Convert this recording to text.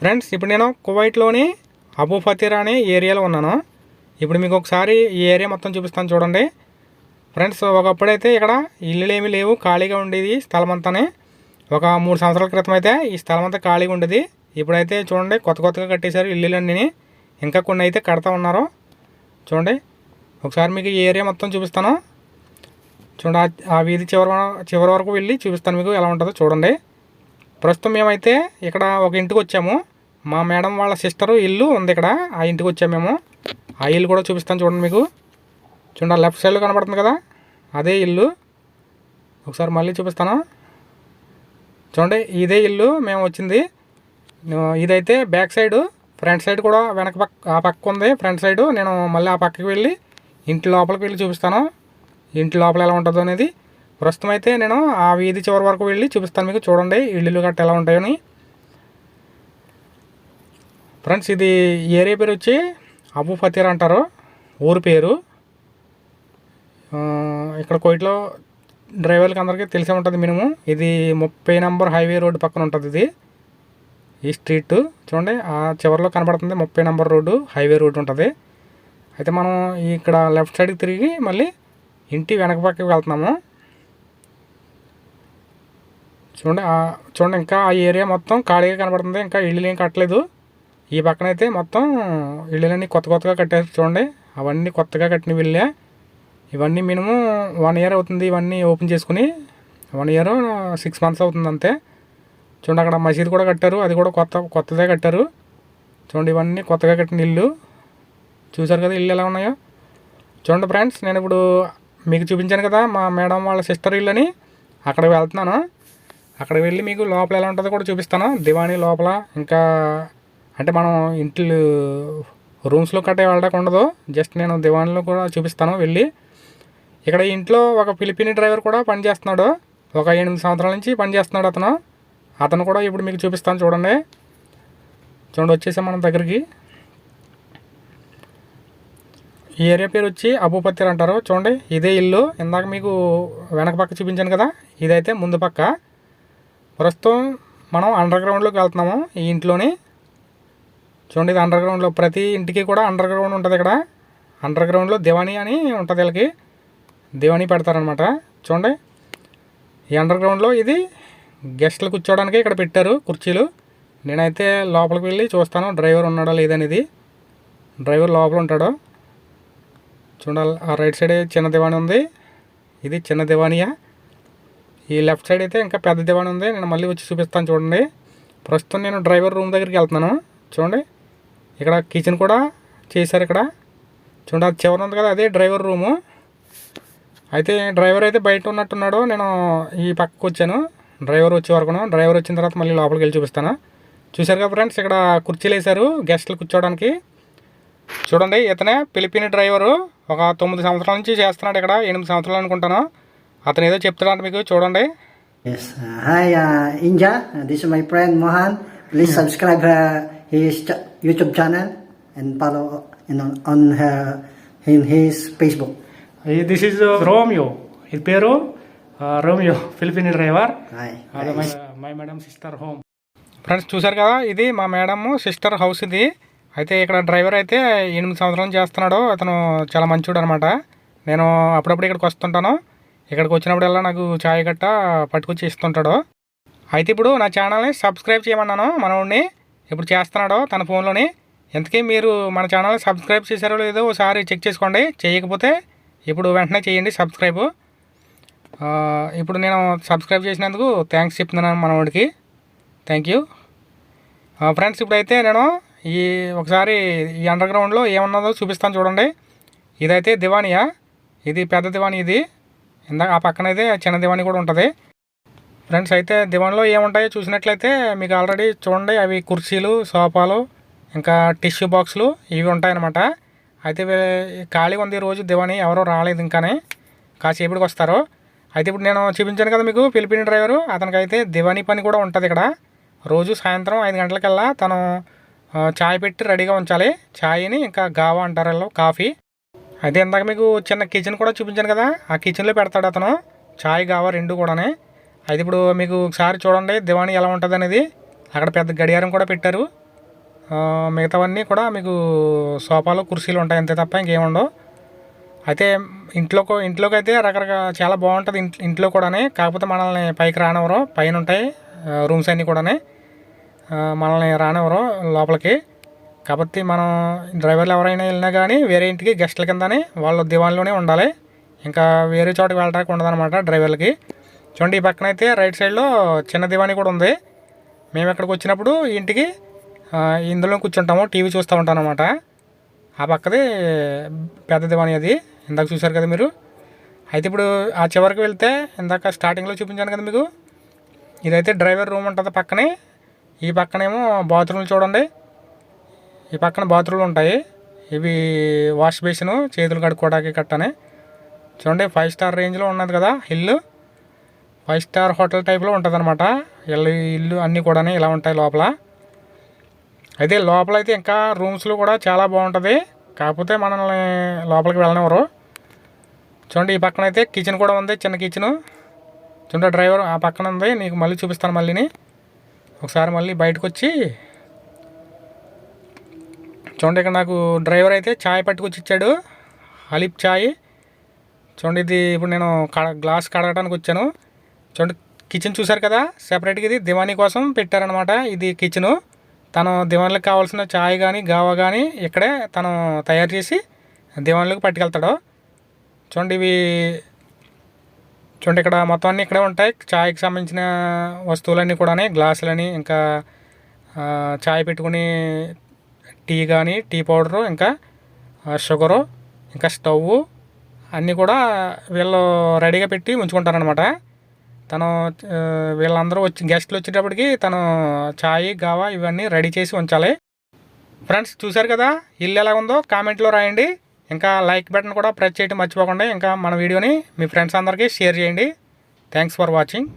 Friends ఇప్పుడు నేను కువైట్లోని అబూ ఫతీర్ అనే ఏరియాలో ఉన్నాను. ఇప్పుడు మీకు ఒకసారి ఈ ఏరియా మొత్తం చూపిస్తాను చూడండి. ఫ్రెండ్స్ ఒకప్పుడైతే ఇక్కడ ఇల్లులు ఏమీ లేవు ఖాళీగా ఉండేది స్థలం అంతానే ఒక మూడు సంవత్సరాల క్రితం అయితే ఈ స్థలం అంతా ఖాళీగా ఉండేది. ఇప్పుడైతే చూడండి కొత్త కొత్తగా కట్టేశారు ఇల్లులన్నీ. ఇంకా కొన్ని అయితే కడతా ఉన్నారు. చూడండి ఒకసారి మీకు ఈ ఏరియా మొత్తం చూపిస్తాను. చూడండి ఆ- ఆ వీధి చివరి చివరి వరకు వెళ్ళి చూపిస్తాను మీకు ఎలా ఉంటుందో చూడండి. ప్రస్తుతం మేమైతే ఇక్కడ ఒక ఇంటికి వచ్చాము. మా మేడం వాళ్ళ సిస్టరు ఇల్లు ఉంది ఇక్కడ. ఆ ఇంటికి వచ్చాము మేము. ఆ ఇల్లు కూడా చూపిస్తాను చూడండి మీకు. చూడండి ఆ లెఫ్ట్ సైడ్లో కనబడుతుంది కదా? అదే ఇల్లు. ఒకసారి మళ్ళీ చూపిస్తాను. చూడండి ఇదే ఇల్లు మేము వచ్చింది. ఇదైతే బ్యాక్ సైడ్ ఫ్రంట్ సైడ్ కూడా వెనక పక్క ఆ పక్క ఉంది ఫ్రంట్ సైడ్. నేను మళ్ళీ ఆ పక్కకి వెళ్ళి ఇంటి లోపలికి వెళ్ళి చూపిస్తాను. ఇంటి లోపల ఎలా ఉంటుందో అనేది. ప్రస్తుతం అయితే నేను ఆ వీధి చివరి వరకు వెళ్ళి చూపిస్తాను మీకు. చూడండి ఇల్లులు గట్ట ఎలా ఉంటాయని. ఫ్రెండ్స్ ఇది ఏరియా పేరు వచ్చి అబు ఫతీర్ అంటారు. ఊరు పేరు. ఇక్కడ కోయిట్లో డ్రైవర్లకి అందరికీ తెలిసే ఉంటుంది మినిమం. ఇది ముప్పై నెంబర్ హైవే రోడ్డు పక్కన ఉంటుంది ఇది. ఈ స్ట్రీట్. చూడండి ఆ చివరిలో కనబడుతుంది ముప్పై నెంబర్ రోడ్డు హైవే రోడ్డు ఉంటుంది. అయితే మనం ఇక్కడ లెఫ్ట్ సైడ్కి తిరిగి మళ్ళీ ఇంటి వెనక పక్కకి వెళ్తున్నాము. చూడండి చూడండి ఇంకా ఆ ఏరియా మొత్తం ఖాళీగా కనబడుతుంది ఇంకా ఇల్లు ఏం కట్టలేదు. ఈ పక్కన అయితే మొత్తం ఇళ్ళన్నీ కొత్త కొత్తగా కట్టారు చూడండి. అవన్నీ కొత్తగా కట్టిన ఇల్లే ఇవన్నీ మినిమం వన్ ఇయర్ అవుతుంది ఇవన్నీ ఓపెన్ చేసుకుని. వన్ ఇయర్ సిక్స్ మంత్స్ అవుతుంది అంతే. చూడండి అక్కడ మసీద్ కూడా కట్టారు అది కూడా కొత్త కొత్తదే కట్టారు. చూడండి ఇవన్నీ కొత్తగా కట్టిన ఇల్లు చూసారు కదా ఇల్లు ఎలా ఉన్నాయో? చూడండి ఫ్రెండ్స్ నేను ఇప్పుడు మీకు చూపించాను కదా మా మేడం వాళ్ళ సిస్టర్ ఇల్లు అని అక్కడికి వెళ్తున్నాను. అక్కడ వెళ్ళి మీకు లోపల ఎలా ఉంటుందో కూడా చూపిస్తాను. దివాణి లోపల ఇంకా అంటే మనం ఇంట్లో రూమ్స్లో కట్టే వెళ్ళడానికి ఉండదు. జస్ట్ నేను దివాణిలో కూడా చూపిస్తాను వెళ్ళి. ఇక్కడ ఇంట్లో ఒక ఫిలిపిని డ్రైవర్ కూడా పనిచేస్తున్నాడు. ఒక ఎనిమిది సంవత్సరాల నుంచి పనిచేస్తున్నాడు అతను. అతను కూడా ఇప్పుడు మీకు చూపిస్తాను చూడండి. చూడండి వచ్చేసాం మనం దగ్గరికి. ఈ ఏరియా పేరు వచ్చి అబూపత్తిర్ అంటారు. చూడండి ఇదే ఇల్లు. ఇందాక మీకు వెనక పక్క చూపించాను కదా. ఇదైతే ముందు పక్క. ప్రస్తుతం మనం అండర్ గ్రౌండ్లోకి వెళ్తున్నాము. ఈ ఇంట్లోని చూడండి ఇది అండర్ గ్రౌండ్లో ప్రతి ఇంటికి కూడా అండర్ గ్రౌండ్ ఉంటుంది ఇక్కడ. అండర్ గ్రౌండ్లో దివాణి అని ఉంటుంది వీళ్ళకి. దివాణి పెడతారనమాట చూడండి ఈ అండర్ గ్రౌండ్లో ఇది గెస్ట్లు కూర్చోవడానికి ఇక్కడ పెట్టారు కుర్చీలు. నేనైతే లోపలికి వెళ్ళి చూస్తాను డ్రైవర్ ఉన్నాడో లేదనేది డ్రైవర్ లోపల ఉంటాడు. చూడాలి ఆ రైట్ సైడ్ చిన్న దివాణి ఉంది. ఇది చిన్న దివాణియా ఈ లెఫ్ట్ సైడ్ అయితే ఇంకా పెద్ద దివాణి ఉంది. నేను మళ్ళీ వచ్చి చూపిస్తాను చూడండి. ప్రస్తుతం నేను డ్రైవర్ రూమ్ దగ్గరికి వెళ్తున్నాను. చూడండి. ఇక్కడ కిచెన్ కూడా చేశారు ఇక్కడ. చూడండి అది చివరి ఉంది కదా అదే డ్రైవర్ రూము. అయితే డ్రైవర్ అయితే బయట ఉన్నట్టున్నాడు. నేను ఈ పక్కకు వచ్చాను. డ్రైవర్ వచ్చే వరకును డ్రైవర్ వచ్చిన తర్వాత మళ్ళీ లోపలికి వెళ్ళి చూపిస్తాను. చూశారు కదా ఫ్రెండ్స్ ఇక్కడ కుర్చీలు వేశారు గెస్ట్లు కూర్చోవడానికి. చూడండి ఇతనే పిలిపిన డ్రైవరు ఒక తొమ్మిది సంవత్సరాల నుంచి చేస్తున్నాడు ఇక్కడ. ఎనిమిది సంవత్సరాలు అనుకుంటాను. అతను ఏదో చెప్తున్నాడు మీకు చూడండి Yes. Uh, hi, uh, Inja. Uh, this is my friend Mohan. Please subscribe uh, his ch- YouTube channel and follow you know, on her in his Facebook. This is Romeo ఇది పేరు రోమియో ఫిలిపిన్ డ్రైవర్ Hi. అదే my my madam sister home friends చూసారు కదా ఇది మా madam sister house ఇది అయితే ఇక్కడ డ్రైవర్ అయితే ఎనిమిది సంవత్సరాలు చేస్తున్నాడు అతను చాలా మంచోడు అనమాట నేను అప్పుడప్పుడు ఇక్కడికి వస్తుంటాను ఇక్కడికి వచ్చినప్పుడల్లా నాకు ఛాయ్ గట్ట పట్టుకొచ్చి ఇస్తుంటాడు. అయితే ఇప్పుడు నా ఛానల్ని సబ్స్క్రైబ్ చేయమన్నాను మనోడిని ఇప్పుడు చేస్తున్నాడు తన ఫోన్లోని. ఇంతకీ మీరు మన ఛానల్ని సబ్స్క్రైబ్ చేశారో లేదో ఒకసారి చెక్ చేసుకోండి. చేయకపోతే ఇప్పుడు వెంటనే చేయండి సబ్స్క్రైబ్. ఇప్పుడు నేను సబ్స్క్రైబ్ చేసినందుకు థ్యాంక్స్ చెప్తున్నాను మనవాడికి థ్యాంక్ యూ. ఫ్రెండ్స్ ఇప్పుడైతే నేను ఈ ఒకసారి ఈ అండర్ గ్రౌండ్లో ఏమన్నదో చూపిస్తాను చూడండి. ఇదైతే దివానియా. ఇది పెద్ద దివాణి ఇది. ఇందాక ఆ పక్కన అయితే చిన్న దివాణి కూడా ఉంటుంది. ఫ్రెండ్స్ అయితే దివాణిలో ఏముంటాయో చూసినట్లయితే మీకు ఆల్రెడీ చూడండి అవి కుర్చీలు సోఫాలు ఇంకా టిష్యూ బాక్సులు ఇవి ఉంటాయన్నమాట. అయితే ఖాళీగా ఉంది రోజు దివాణి ఎవరో రాలేదు ఇంకానే. కాసేపటికి వస్తారు. అయితే ఇప్పుడు నేను చూపించాను కదా మీకు ఫిలిపిన్ డ్రైవరు. అతనికి అయితే పని కూడా ఉంటుంది ఇక్కడ. రోజు సాయంత్రం ఐదు గంటలకల్లా తను చాయ్ పెట్టి రెడీగా ఉంచాలి. చాయ్ని ఇంకా గావా అంటారు కాఫీ. అయితే ఇందాక మీకు చిన్న కిచెన్ కూడా చూపించాను కదా ఆ కిచెన్లో పెడతాడు అతను. చాయ్ కావా రెండు కూడానే. అయితే ఇప్పుడు మీకు ఒకసారి చూడండి దివాణి ఎలా ఉంటుంది అనేది. అక్కడ పెద్ద గడియారం కూడా పెట్టారు. మిగతావన్నీ కూడా మీకు సోఫాలు కుర్చీలు ఉంటాయి అంతే తప్ప ఇంకేముండవు అయితే ఇంట్లో ఇంట్లోకి అయితే రకరకాల చాలా బాగుంటుంది ఇంట్- ఇంట్లో కూడానే. కాకపోతే మనల్ని పైకి రానివ్వరు పైన ఉంటాయి రూమ్స్ అన్నీ కూడానే. మనల్ని రానివ్వరు లోపలికి. కాబట్టి మనం డ్రైవర్లు ఎవరైనా వెళ్ళినా కానీ వేరే ఇంటికి గెస్ట్ల కిందనే వాళ్ళ దివాన్లోనే ఉండాలి. ఇంకా వేరే చోటకి వెళ్ళడానికి ఉండదన్నమాట డ్రైవర్లకి. చూడండి ఈ పక్కన అయితే రైట్ సైడ్లో చిన్న దివాణి కూడా ఉంది. మేము ఇక్కడికి వచ్చినప్పుడు ఇంటికి ఇందులో కూర్చుంటాము టీవీ చూస్తూ ఉంటాను అనమాట ఆ పక్కది పెద్ద దివాణి అది. ఇందాక చూశారు కదా మీరు. అయితే ఇప్పుడు ఆ చివరికి వెళ్తే ఇందాక స్టార్టింగ్లో చూపించాను కదా మీకు. ఇదైతే డ్రైవర్ రూమ్ ఉంటుంది పక్కనే. ఈ పక్కనేమో బాత్రూమ్లు చూడండి. ఈ పక్కన బాత్రూమ్లు ఉంటాయి. ఇవి వాష్ బేసిన్ చేతులు కడుక్కోవడానికి కట్టనే. చూడండి ఫైవ్ స్టార్ రేంజ్లో ఉన్నది కదా ఇల్లు. ఫైవ్ స్టార్ హోటల్ టైప్లో ఉంటుంది అనమాట ఇల్లు ఇల్లు అన్నీ కూడా ఇలా ఉంటాయి లోపల. అయితే లోపల అయితే ఇంకా రూమ్స్లో కూడా చాలా బాగుంటుంది. కాకపోతే మనల్ని లోపలికి వెళ్ళనివ్వరు. చూడండి ఈ పక్కన అయితే కిచెన్ కూడా ఉంది చిన్న కిచెన్. చూడండి డ్రైవర్ ఆ పక్కన ఉంది. నీకు మళ్ళీ చూపిస్తాను మళ్ళీని. ఒకసారి మళ్ళీ బయటకు వచ్చి చూడండి ఇక్కడ నాకు డ్రైవర్ అయితే ఛాయ్ పట్టుకొచ్చి ఇచ్చాడు. హలీప్ ఛాయ్ చూడండి ఇది ఇప్పుడు నేను కడ గ్లాస్ కడగడానికి వచ్చాను. చూడండి కిచెన్ చూసారు కదా? సెపరేట్గా ఇది దివానీ కోసం పెట్టారనమాట ఇది కిచెను తను దివాన్లకు కావాల్సిన ఛాయ్ కానీ గావా కానీ ఇక్కడే తను తయారు చేసి దివాన్లకు పట్టుకెళ్తాడు. చూడండి ఇవి చూడండి ఇక్కడ మొత్తం అన్నీ ఇక్కడే ఉంటాయి. ఛాయ్కి సంబంధించిన వస్తువులన్నీ కూడా గ్లాసులని ఇంకా ఛాయ్ పెట్టుకుని టీ కానీ టీ పౌడరు ఇంకా షుగరు ఇంకా స్టవ్ అన్నీ కూడా వీళ్ళు రెడీగా పెట్టి ఉంచుకుంటారనమాట తను వీళ్ళందరూ వచ్చి గెస్ట్లు వచ్చేటప్పటికి తను ఛాయ్ గావా ఇవన్నీ రెడీ చేసి ఉంచాలి. ఫ్రెండ్స్ చూశారు కదా? ఇల్లు ఎలా ఉందో? కామెంట్లో రాయండి. ఇంకా లైక్ బటన్ కూడా ప్రెస్ చేయడం మర్చిపోకుండా. ఇంకా మన వీడియోని మీ ఫ్రెండ్స్ అందరికీ షేర్ చేయండి. Thanks for watching.